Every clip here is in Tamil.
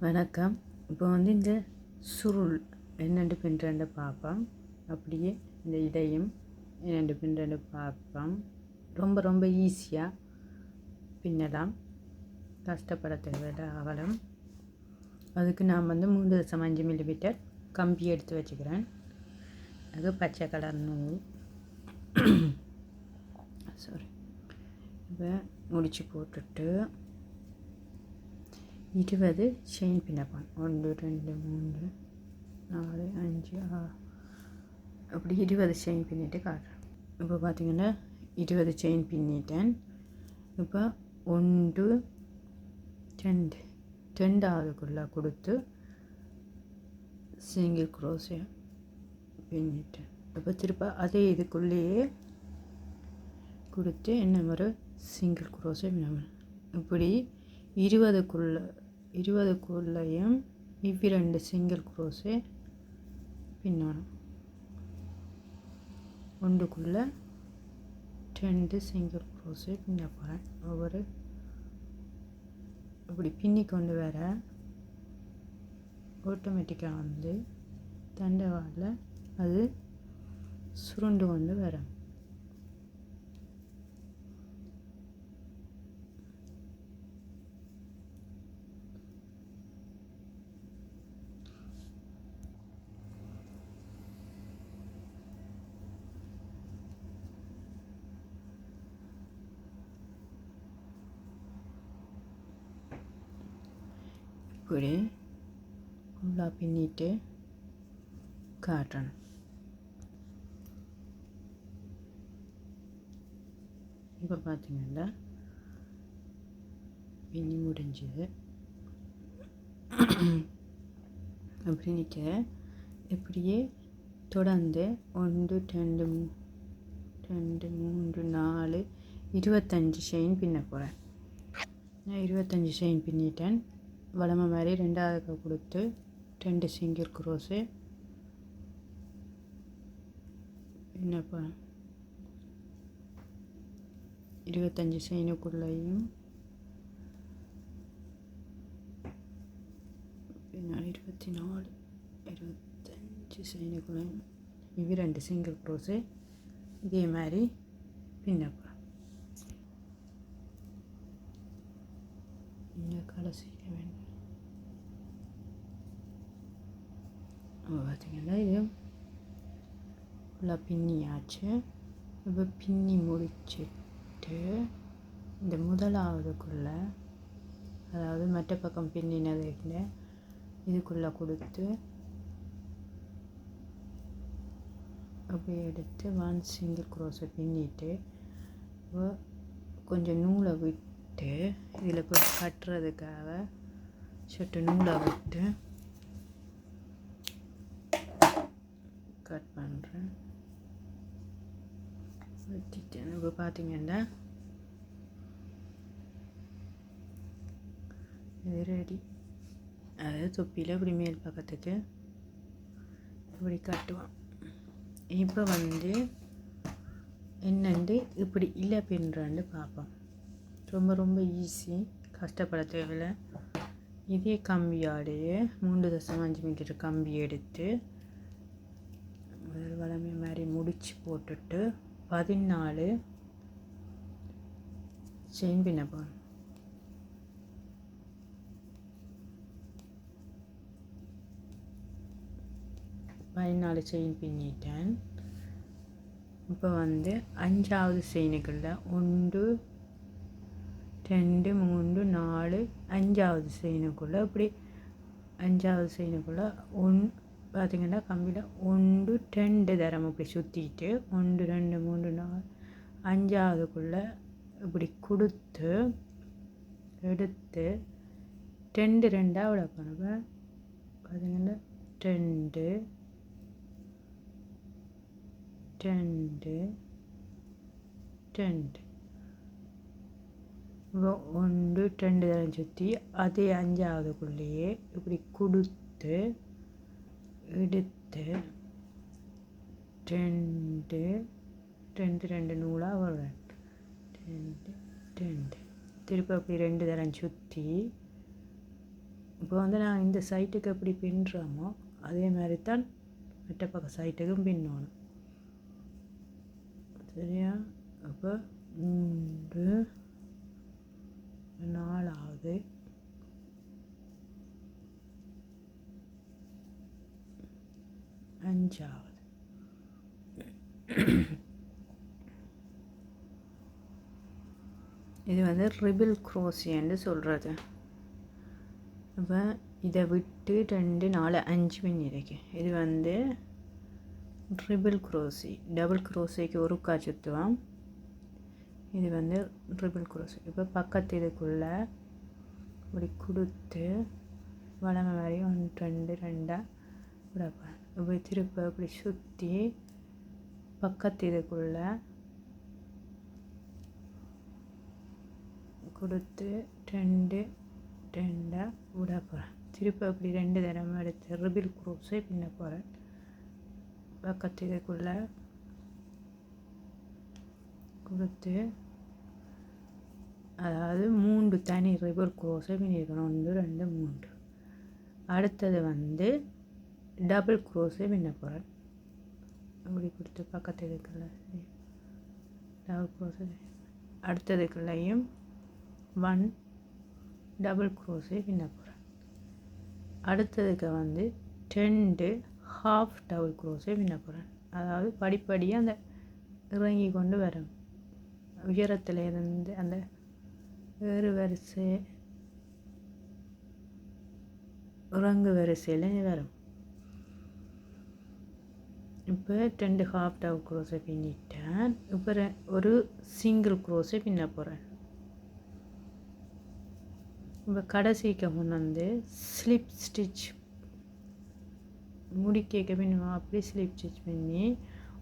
வணக்கம். இப்போ வந்து இந்த சுருள் என்னென்று பின்னுறேன்னு பார்ப்போம் அப்படியே இந்த இடையும் என்னென்று பின்னுறேன்னு பார்ப்போம் ரொம்ப ரொம்ப ஈஸியாக பின்னலாம். கஷ்டப்பட தேவையில்லை அவலம். அதுக்கு நான் வந்து மூன்று தசம் அஞ்சு மில்லிமீட்டர் கம்பி எடுத்து வச்சுக்கிறேன். அது பச்சை கலர் நூல். சாரி இப்போ முடிச்சு போட்டுட்டு இருபது செயின் பின்னப்பான் ஒன்று ரெண்டு மூணு நாலு அஞ்சு ஆறு அப்படி இருபது செயின் பின்னிட்டு காட்டுறேன் இப்போ பார்த்தீங்கன்னா இருபது செயின் பின்னிட்டேன் இப்போ ஒன்று ரெண்டு ரெண்டாவதுக்குள்ளே கொடுத்து சிங்கிள் குரோஸை பின்னிட்டேன் இப்போ திருப்ப அதே இதுக்குள்ளேயே கொடுத்து என்ன ஒரு சிங்கிள் குரோஸை இப்படி இருபதுக்குள்ளே இருபதுக்குள்ளேயும் இவ்விரண்டு சிங்கிள் குரோஸு பின்னணும். ஒன்றுக்குள்ளே ரெண்டு சிங்கிள் குரோஸு பின்ன போகிறேன் ஒவ்வொரு இப்படி பின்னி கொண்டு வர ஆட்டோமேட்டிக்காக வந்து தண்டவாளில் அது சுருண்டு கொண்டு வரும். இப்படி ஃபுல்லாக பின்னிட்டு காட்டணும். இப்போ பார்த்தீங்கன்னா பின்னி முடிஞ்சது அப்படி நிற்க இப்படியே தொடர்ந்து ஒன்று ரெண்டு ரெண்டு மூன்று நாலு இருபத்தஞ்சி செயின் பின்ன போகிறேன் நான் இருபத்தஞ்சி செயின் பின்னிட்டேன். வளமை மாதிரி ரெண்டாவது கொடுத்து ரெண்டு சிங்கிள் குரோஸு. என்னப்பா? இருபத்தஞ்சி செயினுக்குள்ளேயும் பின்னால் இருபத்தி நாலு இருபத்தஞ்சி செயினுக்குள்ளேயும் இవి ரெண்டு சிங்கிள் குரோஸு. இதே மாதிரி பின்னப்பா. இந்த கலை செய்ய வேண்டும். பார்த்தீங்கன்னா இது ஃபுல்லாக பின்னியாச்சு இப்போ பின்னி முடிச்சிட்டு இந்த முதலாவதுக்குள்ளே அதாவது மற்ற பக்கம் பின்னினதுக்குள்ள இதுக்குள்ளே கொடுத்து அப்படியே எடுத்து ஒன் சிங்கிள் க்ரோஸை பின்னிட்டு இப்போ கொஞ்சம் நூலை விட்டு இதில் போய் கட்டுறதுக்காக சொட்டு நூலை விட்டு கட் பண்ணுறேன் வெட்டிட்டேன் இப்போ பார்த்தீங்கன்னா இது ரெடி அதாவது தொப்பியில் இப்படி மேல் பக்கத்துக்கு இப்படி கட்டுவான் இப்போ வந்து என்னண்டு இப்படி இல்லை பின்றாண்டு பார்ப்போம் ரொம்ப ரொம்ப ஈஸி கஷ்டப்பட தேவையில்லை. இதே கம்பியோடையே மூன்று தசம் அஞ்சு மீட்டர் கம்பி எடுத்து முதல் வளமை மாதிரி முடிச்சு போட்டுட்டு பதினாலு செயின் பின்ன பதினாலு செயின் பின்னிட்டேன். இப்போ வந்து அஞ்சாவது செயினுக்குள்ள ஒன்று ரெண்டு மூன்று நாலு அஞ்சாவது செயினுக்குள்ளே இப்படி அஞ்சாவது செயினுக்குள்ளே ஒன் பார்த்திங்கன்னா கம்பியில் ஒன்று ரெண்டு தரம் இப்படி சுற்றிட்டு ஒன்று ரெண்டு மூணு நாலு அஞ்சாவதுக்குள்ளே இப்படி கொடுத்து எடுத்து ரெண்டு ரெண்டாக விட பண்ணுவேன் பார்த்திங்கன்னா ரெண்டு ரெண்டு ரெண்டு. ஒன்று ரெண்டு தரம் சுற்றி அதே அஞ்சாவதுக்குள்ளேயே இப்படி கொடுத்து எடுத்து ரெண்டு ரெண்டு ரெண்டு நூலாக வரும். ரெண்டு ரெண்டு. திருப்பி அப்படி ரெண்டு தரம் சுற்றி இப்போ வந்து நான் இந்த சைட்டுக்கு எப்படி பின்னுறோமோ அதே மாதிரி தான் மற்ற பக்கம் சைட்டுக்கும் பின்னணும். சரியா? அப்போ மூன்று நாலாவது அஞ்சாவது இது வந்து ரிபிள் குரோசியன்னு சொல்கிறது இப்போ இதை விட்டு ரெண்டு நாலு அஞ்சு மணி இருக்கு. இது வந்து ட்ரிபிள் குரோசி டபுள் குரோசிக்கு ஒரு கா சுற்றுவோம் இது வந்து ட்ரிபிள் குரோசி. இப்போ பக்கத்து இதுக்குள்ளே இப்படி கொடுத்து வளமை மாதிரி ஒன்று ரெண்டு ரெண்டாக விடப்பேன் இப்படி அப்படி சுற்றி பக்கத்து இதுக்குள்ளே கொடுத்து ரெண்டு ரெண்டாக விட போகிறேன் திருப்பி அப்படி ரெண்டு தடவை எடுத்து ரிபில் குரூப்ஸே பின்ன போகிறேன் பக்கத்து இதுக்குள்ளே கொடுத்து அதாவது மூன்று தனி ரிபர் குரோஸை பின்னிருக்கணும். ஒன்று ரெண்டு மூன்று. அடுத்தது வந்து டபுள் க்ரோஸே பின்ன போகிறேன் அப்படி கொடுத்து பக்கத்து இதுக்குள்ள டபுள் குரோஸை அடுத்ததுக்குள்ளேயும் ஒன் டபுள் க்ரோஸே பின்ன போகிறேன் அடுத்ததுக்கு வந்து ரெண்டு ஹாஃப் டபுள் க்ரோஸே பின்ன போகிறேன் அதாவது படிப்படியாக அந்த இறங்கி கொண்டு வரும். உயரத்தில் இருந்து அந்த ஏறு வரிசை உறங்கு வரிசையில் வரும். இப்போ ரெண்டு ஹாஃப் டவ் க்ரோஸை பின்னிட்டேன். இப்போ ஒரு சிங்கிள் க்ரோஸை பின்ன போகிறேன் இப்போ கடைசிக்கு முன்னாந்து வந்து ஸ்லிப் ஸ்டிச் முடிக்க பின்னுவோம் அப்படி ஸ்லிப் ஸ்டிச் பண்ணி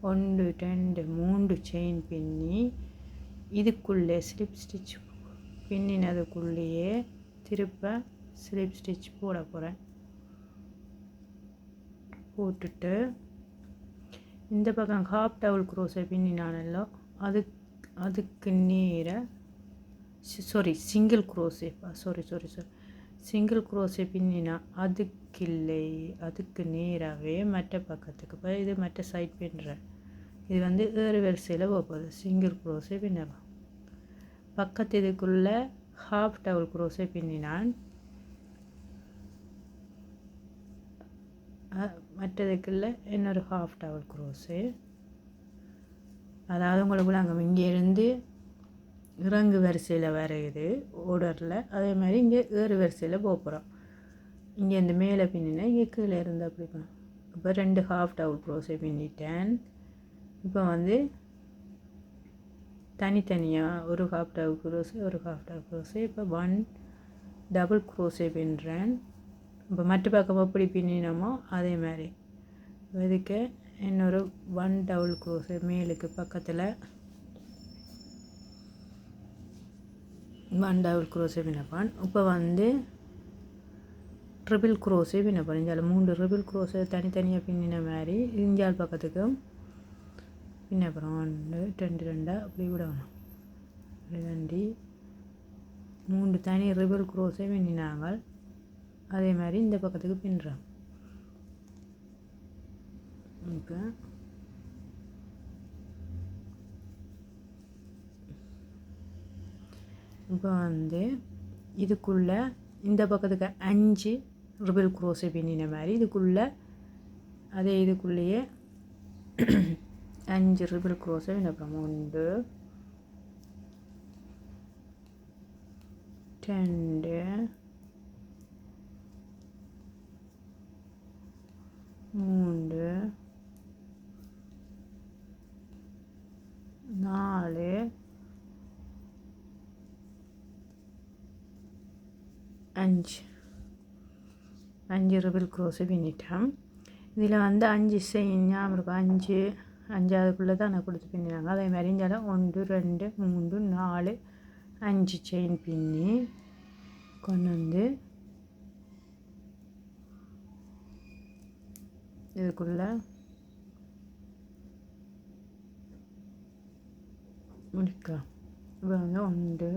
ஒன்று ரெண்டு மூன்று செயின் பின்னி இதுக்குள்ளே ஸ்லிப் ஸ்டிச் பின்னினதுக்குள்ளேயே திருப்ப ஸ்லிப் ஸ்டிச் போட போகிறேன் போட்டுட்டு இந்த பக்கம் ஹாப் டவுல் க்ரோஸை பின்னினானல்லோ அது அதுக்கு நேராக சாரி சிங்கிள் க்ரோஸே சாரி சாரி சாரி சிங்கிள் க்ரோஸை பின்னினா அதுக்கு இல்லை அதுக்கு நேராகவே மற்ற பக்கத்துக்கு இப்போ இது மற்ற சைட் பின்னுறேன் இது வந்து ஏறு வரிசையில் போகுது. சிங்கிள் க்ரோஸை பின்னலாம். பக்கத்து இதுக்குள்ளே ஹாஃப் டவுல் க்ரோஸை பின்னினான். மற்றதுக்குள்ள இன்னொரு ஹாஃப் டவல் க்ரோஸு அதாவது உங்களுக்கு அங்கே இங்கேருந்து இறங்கு வரிசையில் வரையுது ஓடரில் அதே மாதிரி இங்கே ஏறு வரிசையில் போக போகிறோம் இங்கே இந்த மேலே பின்னினா இங்கே கீழே இருந்து அப்படி இப்போ ரெண்டு ஹாஃப் டவுல் க்ரோஸை பின்னிட்டேன். இப்போ வந்து தனித்தனியாக ஒரு ஹாஃப் டவுல் க்ரோஸு ஒரு ஹாஃப் டவுல் க்ரோஸு இப்போ ஒன் டபுள் க்ரோஸை பின்னுறேன் இப்போ மற்ற பக்கம் எப்படி பின்னினோமோ அதே மாதிரி. இதுக்கு இன்னொரு ஒன் டபுள் க்ரோஸு மேலுக்கு பக்கத்தில் ஒன் டபுள் குரோஸே பின்னப்பான் இப்போ வந்து ட்ரிபிள் க்ரோஸே வினப்பான். இந்தியாவில் மூன்று ட்ரிபிள் க்ரோஸை தனித்தனியாக பின்னின மாதிரி இந்தியாவில் பக்கத்துக்கும் பின்னப்புறம் ஒன்று ரெண்டு ரெண்டாக அப்படி விடணும். ரெண்டு மூன்று தனி ரிபிள் குரோஸே பின்னினாங்க அதே மாதிரி இந்த பக்கத்துக்கு பின்னுறோம் இப்போ இப்போ வந்து இதுக்குள்ளே இந்த பக்கத்துக்கு அஞ்சு ரிபிள் குரோஸை பின்னின மாதிரி இதுக்குள்ளே அதே இதுக்குள்ளேயே அஞ்சு ரிபிள் குரோஸை அப்புறம் ஒன்று ரெண்டு மூன்று நாலு அஞ்சு. அஞ்சு ரிபிள் க்ரோஸு பின்னிட்டேன். இதில் வந்து அஞ்சு செயின் ஞாபகம் இருக்கும் அஞ்சு அஞ்சாவதுக்குள்ளே தான் நான் கொடுத்து பின்னினாங்க. அதே மாதிரி இருந்தாலும் ஒன்று ரெண்டு மூன்று நாலு அஞ்சு செயின் பின்னி கொண்டு வந்து இதுக்குள்ளே முடிக்கலாம். இப்போ வந்து ஒன்று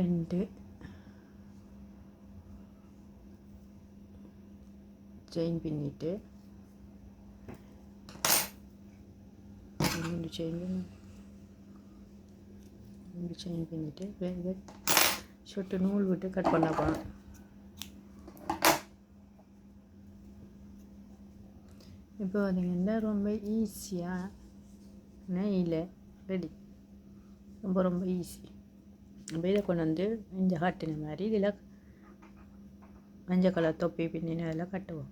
ரெண்டு செயின் பின்னிட்டு ரெண்டு செயின் ரெண்டு செயின் பின்னிட்டு வெல்வெட் சொட்டு நூல் விட்டு கட் பண்ண போகிறோம் இப்போ பார்த்தீங்கன்னா ரொம்ப ஈஸியாக நெய்யில் ரெடி ரொம்ப ரொம்ப ஈஸி நம்ம இதை கொண்டு வந்து இந்த கட்டின மாதிரி இதில் மஞ்சள் கலர் தொப்பி பின்னின அதில் கட்டுவோம்